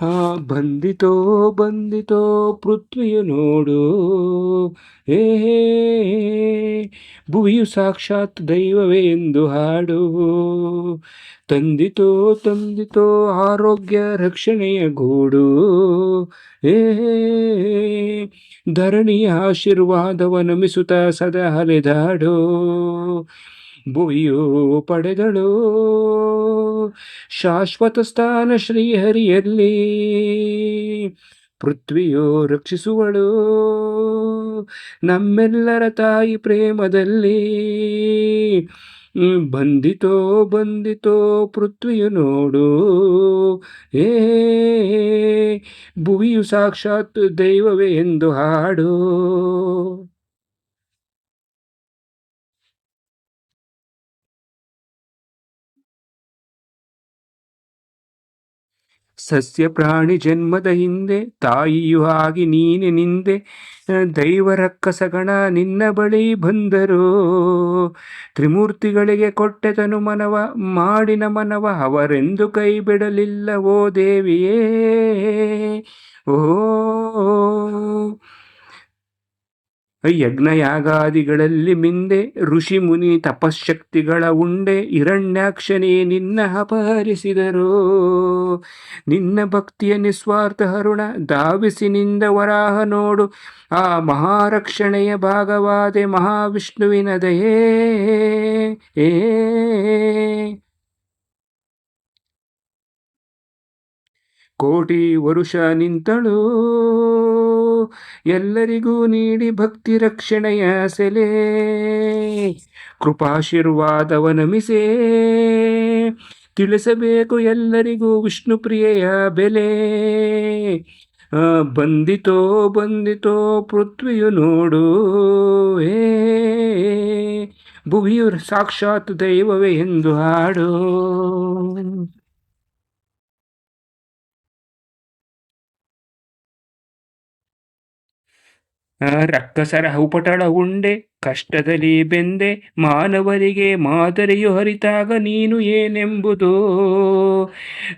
ಹಾ, ಬಂದಿತೋ ಬಂದಿತೋ, ಪೃಥ್ವಿಯು ನೋಡು. ಏ ಭುವಿಯು ಸಾಕ್ಷಾತ್ ದೈವವೇ ಎಂದು ಹಾಡು. ತಂದಿತೋ ತಂದಿತೋ, ಆರೋಗ್ಯ ರಕ್ಷಣೆಯ ಗೂಡು. ಏ ಧರಣಿಯ ಆಶೀರ್ವಾದವ ನಮಿಸುತ್ತ ಸದಾ ಅಲೆದಾಡು ಭುವಿಯು ಪಡೆದಳು. ಶಾಶ್ವತ ಸ್ಥಾನ ಶ್ರೀಹರಿಯಲ್ಲಿ ಪೃಥ್ವಿಯು ರಕ್ಷಿಸುವಳು. ನಮ್ಮೆಲ್ಲರ ತಾಯಿ ಪ್ರೇಮದಲ್ಲಿ ಬಂದಿತೋ ಬಂದಿತೋ ಪೃಥ್ವಿಯು ನೋಡು. ಏ ಭುವಿಯು ಸಾಕ್ಷಾತ್ ದೈವವೇ ಎಂದು ಹಾಡು. ಸಸ್ಯ ಪ್ರಾಣಿ ಜನ್ಮದ ಹಿಂದೆ, ತಾಯಿಯು ಆಗಿ ನೀನೆ ನಿಂದೆ ದೈವರ ಕಸಗಣ ನಿನ್ನ ಬಳಿ ಬಂದರು. ತ್ರಿಮೂರ್ತಿಗಳಿಗೆ ಕೊಟ್ಟೆತನು ಮನವ, ಮಾಡಿನ ಮನವ, ಅವರೆಂದು ಕೈ ಬಿಡಲಿಲ್ಲ ದೇವಿಯೇ? ಓ ಯಜ್ಞಯಾಗಾದಿಗಳಲ್ಲಿ ಮಿಂದೆ ಋಷಿ ಮುನಿ ತಪಶಕ್ತಿಗಳ ಉಂಡೆ ಹಿರಣ್ಯಾಕ್ಷನೇ ನಿನ್ನ ಅಪಹರಿಸಿದರು. ನಿನ್ನ ಭಕ್ತಿಯ ನಿಸ್ವಾರ್ಥ ಹರುಣ ಧಾವಿಸಿನಿಂದ ವರಾಹ ನೋಡು. ಆ ಮಹಾರಕ್ಷಣೆಯ ಭಾಗವಾದೆ ಮಹಾವಿಷ್ಣುವಿನ ದಯೇ. ಏ ಕೋಟಿ ವರುಷ ನಿಂತಳು. ಎಲ್ಲರಿಗೂ ನೀಡಿ ಭಕ್ತಿ ರಕ್ಷಣೆಯ ಸೆಲೆ. ಕೃಪಾಶೀರ್ವಾದವ ನಮಿಸೇ ತಿಳಿಸಬೇಕು ಎಲ್ಲರಿಗೂ ವಿಷ್ಣು ಪ್ರಿಯೆಯ ಬೆಲೆ ಬಂದಿತೋ ಬಂದಿತೋ ಪೃಥ್ವಿಯು ನೋಡು. ಏ ಭುವಿಯು ಸಾಕ್ಷಾತ್ ದೈವವೇ ಎಂದು ಹಾಡು. ರಕ್ಕಸರ ಉಂಡೆ, ಕಷ್ಟದಲ್ಲಿ ಬೆಂದೆ, ಮಾನವರಿಗೆ ಮಾದರಿಯು ಹರಿತಾಗ ನೀನು ಏನೆಂಬುದು.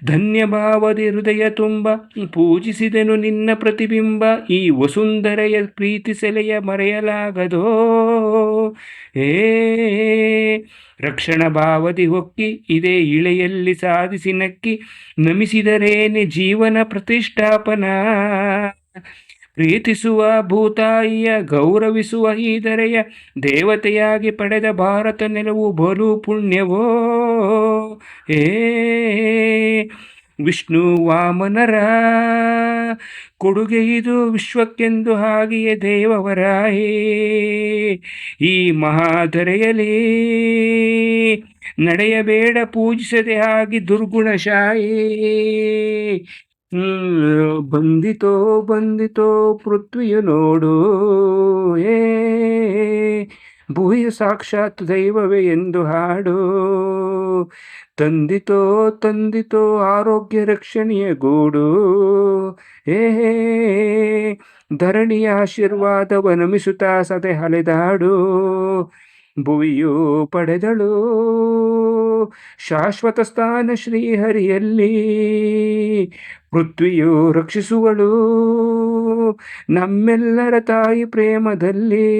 ಧನ್ಯಭಾವದಿ ಹೃದಯ ತುಂಬ, ಪೂಜಿಸಿದೆನು ನಿನ್ನ ಪ್ರತಿಬಿಂಬ, ಈ ವಸುಂಧರೆಯ ಪ್ರೀತಿ ಸೆಲೆಯ ಮರೆಯಲಾಗದೋ. ಏ ರಕ್ಷಣ ಭಾವದಿ ಹೊಕ್ಕಿ, ಇದೇ ಇಳೆಯಲ್ಲಿ ಸಾಧಿಸಿ ನಕ್ಕಿ, ನಮಿಸಿದರೇನೆ ಜೀವನ ಪ್ರತಿಷ್ಠಾಪನ. ಪ್ರೀತಿಸುವ ಭೂತಾಯಿಯ, ಗೌರವಿಸುವ ಈ ದೇವತೆಯಾಗಿ ಪಡೆದ ಭಾರತ ನೆಲವು ಬಲು ಪುಣ್ಯವೋ? ಏ ವಿಷ್ಣು ವಾಮನರ, ಕೊಡುಗೆ ಇದು ವಿಶ್ವಕ್ಕೆಂದು ಹಾಗೆಯೇ ದೇವವರಾಯೇ ಈ ಮಹಾದರೆಯಲ್ಲಿ ನಡೆಯಬೇಡ ಪೂಜಿಸದೆ ಆಗಿ ದುರ್ಗುಣಶಾಯಿ ಬಂದಿತೋ ಬಂದಿತೋ ಪೃಥ್ವಿಯು ನೋಡು. ಏ, ಭೂಯ ಸಾಕ್ಷಾತ್ ದೈವವೇ ಎಂದು ಹಾಡು. ತಂದಿತೋ ತಂದಿತೋ ಆರೋಗ್ಯ ರಕ್ಷಣೆಯ ಗೂಡು. ಏ, ಧರಣಿಯ ಆಶೀರ್ವಾದವ ನಮಿಸುತ್ತಾ ಸದೆ ಹಲೆದಾಡು ಭುವಿಯು ಪಡೆದಳು. ಶಾಶ್ವತ ಸ್ಥಾನ ಶ್ರೀಹರಿಯಲ್ಲಿ. ಪೃಥ್ವಿಯು ರಕ್ಷಿಸುವಳು. ನಮ್ಮೆಲ್ಲರ ತಾಯಿ ಪ್ರೇಮದಲ್ಲಿ.